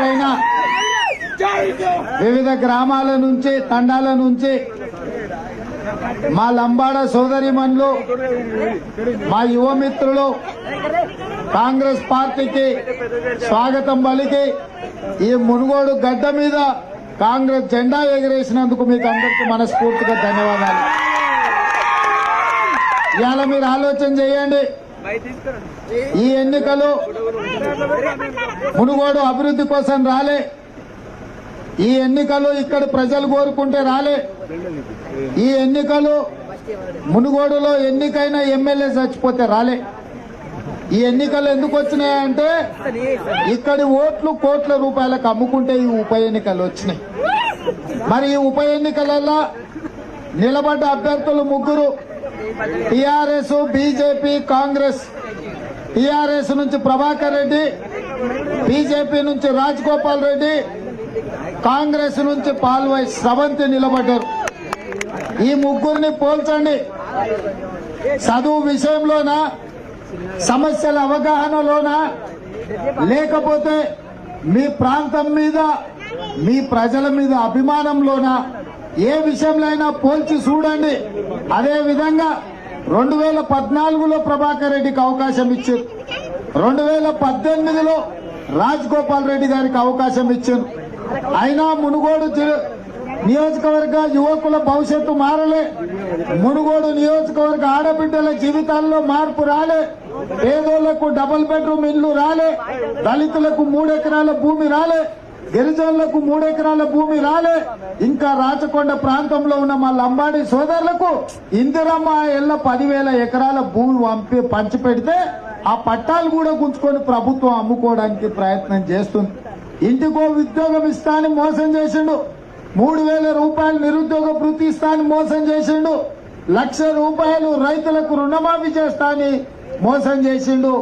ఎక్కడైనా వివిధ గ్రామాల నుంచి తండాల నుంచి మా లంబాడ సోదరిమన్లు మా యువమిత్రులు కాంగ్రెస్ పార్టీకి స్వాగతం పలికి ఈ మునుగోడు గడ్డ మీద కాంగ్రెస్ జెండా ఎగిరేసినందుకు మీకు అందరికీ మనస్ఫూర్తిగా ధన్యవాదాలు. ఇవాళ మీరు ఆలోచన చేయండి. ఈ ఎన్నికలు మునుగోడు అభివృద్ధి కోసం రాలే. ఈ ఎన్నికలు ఇక్కడ ప్రజలు కోరుకుంటే రాలే. ఈ ఎన్నికలు మునుగోడులో ఎన్నికైన ఎమ్మెల్యే చచ్చిపోతే రాలే. ఈ ఎన్నికలు ఎందుకు వచ్చినాయంటే ఇక్కడి ఓట్లు కోట్ల రూపాయలకు అమ్ముకుంటే ఈ ఉప ఎన్నికలు వచ్చినాయి. మరి ఈ ఉప ఎన్నికలలో నిలబడ్డ అభ్యర్థులు ముగ్గురు టిఆర్ఎస్ బీజేపీ కాంగ్రెస్ టిఆర్ఎస్ నుంచి ప్రభాకర్ రెడ్డి బీజేపీ నుంచి రాజగోపాల్ రెడ్డి కాంగ్రెస్ నుంచి పాల్వై స్రవంతి నిలబడ్డారు. ఈ ముగ్గురిని పోల్చండి. చదువు విషయంలోనా సమస్యల అవగాహనలోనా లేకపోతే మీ ప్రాంతం మీద మీ ప్రజల మీద అభిమానంలోనా ఏ విషయంలో అయినా పోల్చి చూడండి. అదే విధంగా రెండు వేల పద్నాలుగులో ప్రభాకర్ రెడ్డికి అవకాశం ఇచ్చారు. రెండు వేల పద్దెనిమిదిలో రాజ్ గోపాల్ రెడ్డి గారికి అవకాశం ఇచ్చారు. అయినా మునుగోడు జి- నియోజకవర్గ యువకుల భవిష్యత్తు మారలే. మునుగోడు నియోజకవర్గ ఆడబిడ్డల జీవితాల్లో మార్పు రాలే. పేదోళ్ళకు డబుల్ బెడ్రూమ్ ఇల్లు రాలే. దళితులకు మూడెకరాల భూమి రాలే. గిరిజనులకు మూడెకరాల భూమి రాలే. ఇంకా రాచకొండ ప్రాంతంలో ఉన్న మా లంబాడి సోదరులకు ఇందిరమ్మ ఎల్ల పదివేల ఎకరాల భూమి పంపి పంచిపెడితే ఆ పట్టాలు కూడా గుంచుకొని ప్రభుత్వం అమ్ముకోవడానికి ప్రయత్నం చేస్తుంది. ఇంటికో ఉద్యోగం ఇస్తా అని మోసం చేసిండు. మూడు వేల రూపాయలు నిరుద్యోగ వృత్తి ఇస్తా అని మోసం చేసిండు. లక్ష రూపాయలు రైతులకు రుణమాఫీ చేస్తా అని మోసం చేసిండు.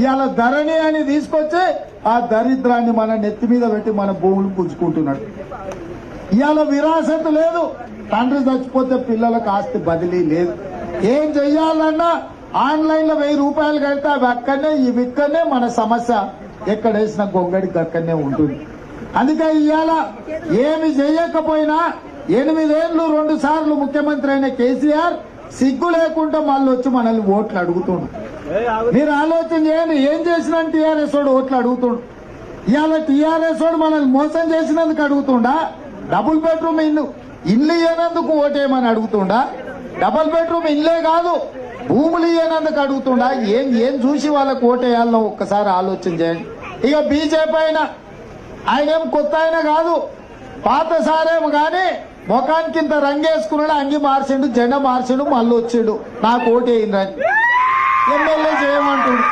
ఇవాళ ధరణి అని తీసుకొచ్చి ఆ దరిద్రాన్ని మన నెత్తి మీద పెట్టి మన భూములు పుంజుకుంటున్నాడు ఇవాళ విరాసత లేదు. తండ్రి చచ్చిపోతే పిల్లలకు ఆస్తి బదిలీ లేదు. ఏం చెయ్యాలన్నా ఆన్లైన్లో వెయ్యి రూపాయలు కడితే అవి అక్కడనే ఇవి ఇక్కడనే మన సమస్య. ఎక్కడ వేసిన గొంగడికి అక్కడనే ఉంటుంది. అందుకే ఇవాళ ఏమి చేయకపోయినా ఎనిమిదేళ్ళు రెండు సార్లు ముఖ్యమంత్రి అయిన కేసీఆర్ సిగ్గు లేకుండా మళ్ళీ వచ్చి మనల్ని ఓట్లు అడుగుతున్నాం మీరు ఆలోచన చేయండి. ఏం చేసినా టీఆర్ఎస్ వాడు ఓట్లు అడుగుతుండు. ఇవాళ టీఆర్ఎస్ వాడు మనల్ని మోసం చేసినందుకు అడుగుతుండా? డబుల్ బెడ్రూమ్ ఇల్లు. ఇల్లు ఇయ్యనందుకు ఓటేయమని అడుగుతుండా? డబుల్ బెడ్రూమ్ ఇల్లే కాదు భూములు ఇయ్యనందుకు అడుగుతుండా? ఏం ఏం చూసి వాళ్ళకు ఓటేయాలో? ఒక్కసారి ఆలోచన చేయండి. ఇక బీజేపీ అయినా ఆయన ఏం కొత్త ఆయన కాదు. పాత సారేమో కానీ ముఖానికి ఇంత రంగేసుకున్నాడు అంగి మార్చిండు జెండా మార్చిండు మళ్ళీ వచ్చిండు నాకు ఓటేయిందని ఎమ్మెల్యే చేయమంటుండు.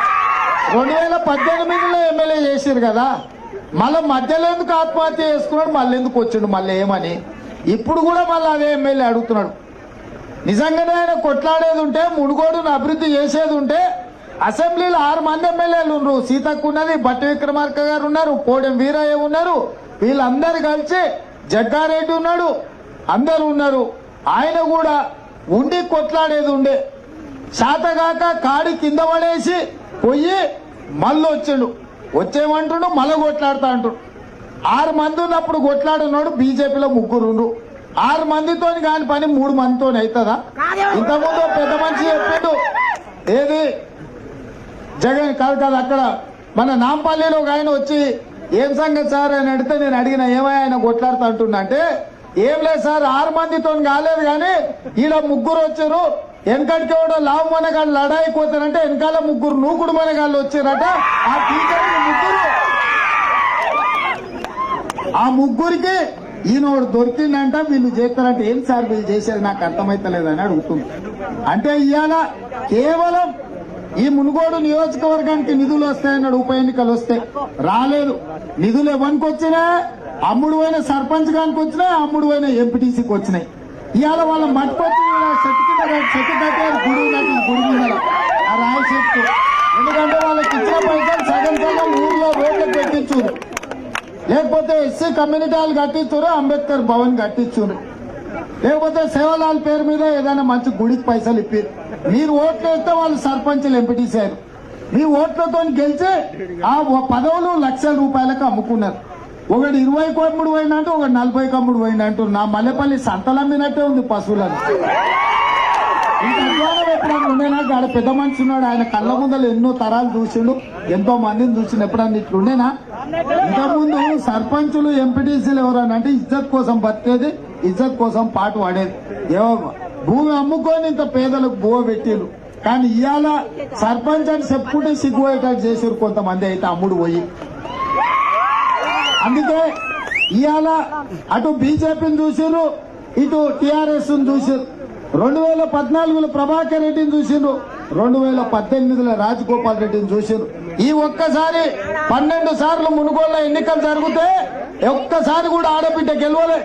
రెండు వేల పద్దెనిమిదిలో ఎమ్మెల్యే చేసారు కదా మళ్ళీ మధ్యలో ఎందుకు ఆత్మహత్య చేసుకున్నాడు మళ్ళీ ఎందుకు వచ్చిండు మళ్ళీ ఏమని? ఇప్పుడు కూడా మళ్ళీ అదే ఎమ్మెల్యే అడుగుతున్నాడు. నిజంగానే ఆయన కొట్లాడేది ఉంటే మునుగోడును అభివృద్ధి చేసేది ఉంటే అసెంబ్లీలో ఆరు మంది ఎమ్మెల్యేలు ఉన్నారు. సీతక్క ఉన్నది బట్టి విక్రమార్క గారు ఉన్నారు పోడెం వీరయ్య ఉన్నారు. వీళ్ళందరూ కలిసి జగ్గారెడ్డి ఉన్నాడు అందరూ ఉన్నారు. ఆయన కూడా ఉండి కొట్లాడేది ఉండే. శాతగాక కాడి కింద పడేసి పోయి మళ్ళీ వచ్చిండు. వచ్చేమంటుండు మళ్ళీ కొట్లాడుతా అంటుండు. ఆరు మంది ఉన్నప్పుడు కొట్లాడున్నాడు బీజేపీలో ముగ్గురుండు. ఆరు మందితో కాని పని మూడు మందితో అవుతుందా ఇంతకుముందు పెద్ద మనిషి చెప్పిండు. ఏది? జగన్ కాదు కాదు అక్కడ మన నాంపల్లిలో ఒక ఆయన వచ్చి ఏం సంగతి సార్? అని అడిగితే నేను అడిగిన ఏమై ఆయన కొట్లాడుతా అంటున్నా అంటే ఏం లేదు సార్ ఆరు మందితో కాలేదు కానీ ఈడ ముగ్గురు వచ్చారు వెనకడికి కూడా లావు మనగాళ్ళు లడాయి పోతారంటే వెనకాల ముగ్గురు నూకుడు మనగాళ్ళు వచ్చారట. ఆ టీచర్ ముగ్గురు. ఆ ముగ్గురికి ఈయనోడు దొరికిందంట వీళ్ళు చేస్తారంటే ఏం సార్ వీళ్ళు చేసేది? నాకు అర్థమైతలేదని అడుగుతుంది. అంటే ఇవాళ కేవలం ఈ మునుగోడు నియోజకవర్గానికి నిధులు వస్తాయన్నాడు ఉప ఎన్నికలు వస్తే. రాలేదు. నిధులు ఎవరికి వచ్చినా? అమ్ముడు పోయిన సర్పంచ్ గానికి వచ్చినా అమ్ముడు పోయిన ఎంపీటీసీకి వచ్చినాయి. ఇవాళ వాళ్ళ మట్టుకొచ్చి చెట్టు చెట్టు గుడి ఉన్నది గుడి మీద ఆ రాయి చెట్టు. ఎందుకంటే వాళ్ళకి ఇచ్చిన పైసలు సగం సగం ఊర్లో రోడ్లు పెట్టించురు లేకపోతే ఎస్సీ కమ్యూనిటీ కట్టించురు అంబేద్కర్ భవన్ కట్టించురు లేకపోతే సేవలాల్ పేరు మీద ఏదైనా మంచి గుడికి పైసలు ఇప్పారు మీరు ఓట్లు వేస్తే వాళ్ళు సర్పంచులు ఎంపిటీసారు మీ ఓట్లతో గెలిచి ఆ ఓ పదవులు లక్షల రూపాయలకు అమ్ముకున్నారు. ఒకటి ఇరవై కమ్ముడు పోయిందంటే ఒకటి నలభై కమ్ముడు పోయిందంటూ నా మల్లెపల్లి సంతలమ్మినట్టే ఉంది పశువులను. అధ్వానం ఉండేనా ఆడ పెద్ద మనిషి ఉన్నాడు. ఆయన కళ్ళ ముందలు ఎన్నో తరాలు చూసిండు. ఎంతో మందిని చూసిండు. ఎప్పుడన్నా ఇట్లుండేనా ఇంతకుముందు సర్పంచులు ఎంపీటీసీలు ఎవరన్నా అంటే ఇజ్జత్ కోసం బతికేది ఇజ్జత్ కోసం పాటు పడేది. ఏవో భూమి అమ్ముకొని ఇంత పేదలకు బువ పెట్టిరు కానీ ఇవాళ సర్పంచ్ అని చెప్పుకుంటే సిగ్గుపోయేటట్టు చేసారు కొంతమంది అయితే అమ్ముడు పోయి. అందుకే ఇవాళ అటు బీజేపీని చూసారు ఇటు టిఆర్ఎస్ చూసారు రెండు వేల పద్నాలుగులో ప్రభాకర్ రెడ్డిని చూసిండ్రు. రెండు వేల పద్దెనిమిదిలో రాజగోపాల్ రెడ్డిని చూసిండ్రు. ఈ ఒక్కసారి పన్నెండు సార్లు మునుగోళ్ళ ఎన్నికలు జరిగితే ఒక్కసారి కూడా ఆడబిడ్డ గెలవలే.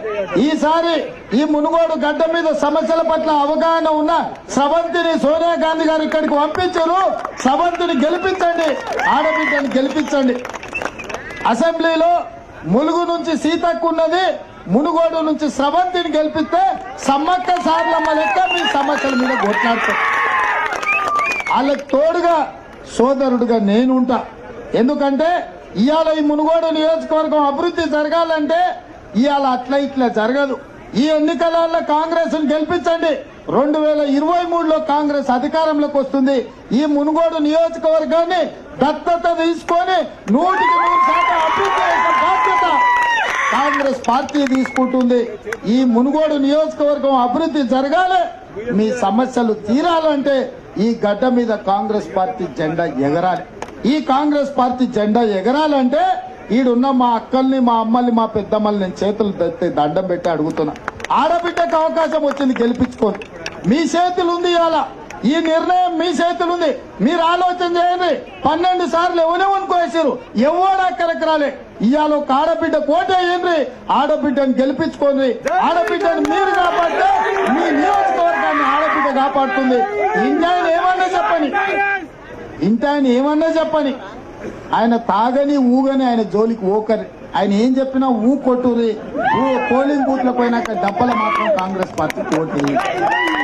ఈసారి ఈ మునుగోడు గడ్డ మీద సమస్యల పట్ల అవగాహన ఉన్న సవంతిని సోనియా గాంధీ గారు ఇక్కడికి పంపించారు. సవంతిని గెలిపించండి ఆడబిడ్డని గెలిపించండి. అసెంబ్లీలో ములుగు నుంచి సీతక్కున్నది మునుగోడు నుంచి స్రవంతిని గెలిపిస్తే సమ్మక్క సార్లమ్మ లెక్క మీ సమస్యల మీద కొట్లాడుతాం. వాళ్ళకి తోడుగా సోదరుడుగా నేనుంటా ఎందుకంటే ఇవాళ ఈ మునుగోడు నియోజకవర్గం అభివృద్ధి జరగాలంటే ఇవాళ అట్లా ఇట్లా జరగదు. ఈ ఎన్నికలలో కాంగ్రెస్ గెలిపించండి. రెండు వేల ఇరవై మూడులో కాంగ్రెస్ అధికారంలోకి వస్తుంది. ఈ మునుగోడు నియోజకవర్గాన్ని దత్తత తీసుకొని నూటికి నూరు శాతం అభివృద్ధి చేసే బాధ్యత కాంగ్రెస్ పార్టీ తీసుకుంటుంది. ఈ మునుగోడు నియోజకవర్గం అభివృద్ధి జరగాలి. మీ సమస్యలు తీరాలంటే ఈ గడ్డ మీద కాంగ్రెస్ పార్టీ జెండా ఎగరాలి. ఈ కాంగ్రెస్ పార్టీ జెండా ఎగరాలంటే ఈడున్న మా అక్కల్ని మా అమ్మల్ని మా పెద్దమ్మల్ని నేను చేతులు దత్తి దండం పెట్టి అడుగుతున్నా. ఆడబిడ్డకు అవకాశం వచ్చింది గెలిపించుకోండి. మీ చేతులు ఉంది ఇవాళ. ఈ నిర్ణయం మీ చేతులు ఉంది. మీరు ఆలోచన చేయండి. పన్నెండు సార్లు ఎవరెవనుకోసారు ఎవడు అక్కడికి రాలే? ఇవాళ ఒక ఆడబిడ్డ కోటేయండి ఆడబిడ్డను గెలిపించుకోండి ఆడబిడ్డను మీరు కాపాడితే మీ నియోజకవర్గాన్ని ఆడబిడ్డ కాపాడుతుంది. ఇంజాయన ఏమన్నా చెప్పని? ఇంత ఆయన ఏమన్నా చెప్పని? ఆయన తాగని ఊగని ఆయన జోలికి ఓకరి ఆయన ఏం చెప్పినా ఊ కొట్టురి పోలింగ్ బూత్లో పోయినాక డబ్బల మాత్రం కాంగ్రెస్ పార్టీకి ఓటు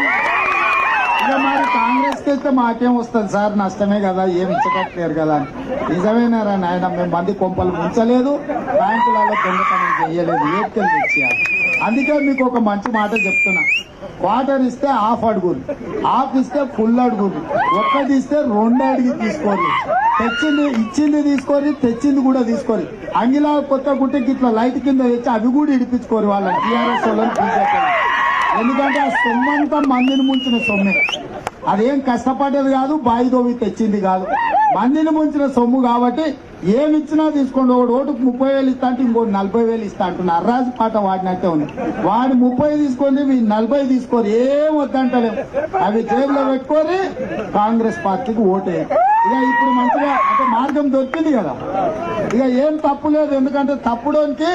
మరి కాంగ్రెస్కి వెళ్తే మాకేం వస్తుంది సార్? నష్టమే కదా ఏం ఇచ్చకట్లేరు కదా అని. నిజమేనారా నాయన మేము మంది కొంపలు ఉంచలేదు బ్యాంకులలో దొంగతనం చేయలేదు ఏడ్కెళ్ళి తెచ్చేయాలి. అందుకే మీకు ఒక మంచి మాట చెప్తున్నా. క్వార్టర్ ఇస్తే హాఫ్ అడుగురు హాఫ్ ఇస్తే ఫుల్ అడుగురు ఒక్కటి ఇస్తే రెండు అడిగి తీసుకోరు తెచ్చింది ఇచ్చింది తీసుకోరు తెచ్చింది కూడా తీసుకోరి అంగిలా కొత్త గుట్టకి ఇట్లా లైట్ కింద తెచ్చి అవి కూడా ఇడిపించుకోరు వాళ్ళని టీఆర్ఎస్ వాళ్ళని బీజేపీ ఎందుకంటే ఆ సొమ్మంతా మందిని ముంచిన సొమ్మే. అదేం కష్టపడ్డది కాదు బాయి దోవి తెచ్చింది కాదు. మందిని ముంచిన సొమ్ము కాబట్టి ఏమి ఇచ్చినా తీసుకోండి. ఒకటి ఓటుకు ముప్పై వేలు ఇస్తా అంటే ఇంకోటి నలభై వేలు ఇస్తా అంటున్నారు అర్రాజు పాట వాడినట్టే ఉంది. వాడి ముప్పై తీసుకొని మీ నలభై తీసుకోరు. ఏం వద్దంటలేము అవి జేబులో పెట్టుకొని కాంగ్రెస్ పార్టీకి ఓటే ఇక ఇప్పుడు మంచిగా అంటే మార్గం దొరికింది కదా. ఇక ఏం తప్పు లేదు. ఎందుకంటే తప్పుడోనికి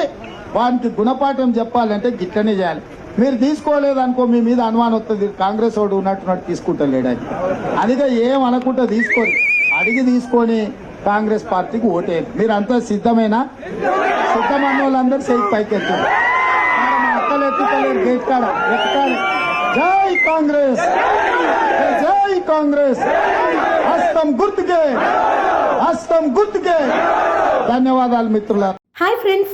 వానికి గుణపాఠం చెప్పాలంటే గిట్టనే చేయాలి. మీరు తీసుకోలేదనుకో మీ మీద అనుమానం వస్తుంది. కాంగ్రెస్ వాడు ఉన్నట్టున్నట్టు తీసుకుంటలేడు అని అందుకే ఏం అనుకుంటా తీసుకొని అడిగి తీసుకొని కాంగ్రెస్ పార్టీకి ఓటేయండి మీరు అంతా సిద్ధమేనా? సిద్ధమన్న వాళ్ళందరూ చేయి పైకి ఎత్తారు అక్కలు ఎత్తుతలేరు గేట్ కాడ. ఎత్తుకాలి జై కాంగ్రెస్! జై కాంగ్రెస్! హస్తం గుర్తుకే! హస్తం గుర్తుకే! ధన్యవాదాలు మిత్రుల హాయ్ ఫ్రెండ్స్!